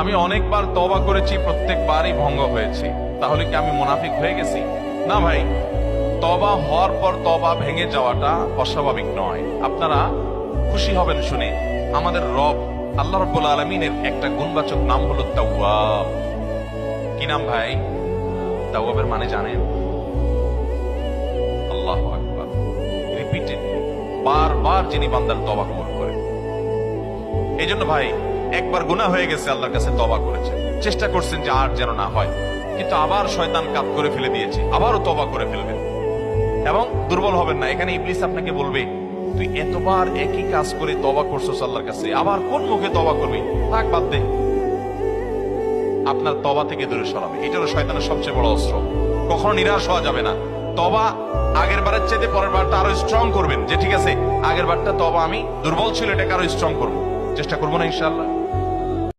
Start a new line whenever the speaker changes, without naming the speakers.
আমি অনেকবার তবা করেছি, প্রত্যেকবারই ভঙ্গ হয়েছি। তাহলে কি আমি মুনাফিক হয়ে গেছি? না ভাই তবা হওয়ার পর তবা ভেঙে যাওয়াটা অস্বাভাবিক নয়। আপনারা খুশি হবেন শুনে আমাদের রব আল্লাহ রব্বুল আলমিনের একটা গুণবাচক নাম হলো তাওয়াব। কি নাম ভাই? তাওয়াবের মানে জানেন? আল্লাহ আকবার। রিপিটেড বারবার যিনি বান্দার তবা কবুল করে এই জন্য ভাই একবার গুনাহ হয়ে গেছে, আল্লাহর কাছে তবা করেছে। চেষ্টা করছেন যে আর যেন না হয়। কিন্তু আবার শয়তান কাত করে ফেলে দিয়েছে। আবারও তবা করে ফেলবেন এবং দুর্বল হবেন না। এখানে ইবলিস আপনাকে বলবে, তুই এতবার একই কাজ করে তবা করছস আল্লাহর কাছে। আবার কোন মুখে তবা করবি? থাক, বাদ দে। আপনার তবা থেকে দূরে সরাবে। এটা হলো শয়তানের সবচেয়ে বড় অস্ত্র। কখনো নিরাশ হওয়া যাবে না। তবা আগের বারের চাইতে পরের বারটা আরও স্ট্রং করবেন। যে ঠিক আছে, আগের বারটা তবা আমি দুর্বল ছিল, এটাকে আরও স্ট্রং করব। চেষ্টা করব না ইনশাল্লাহ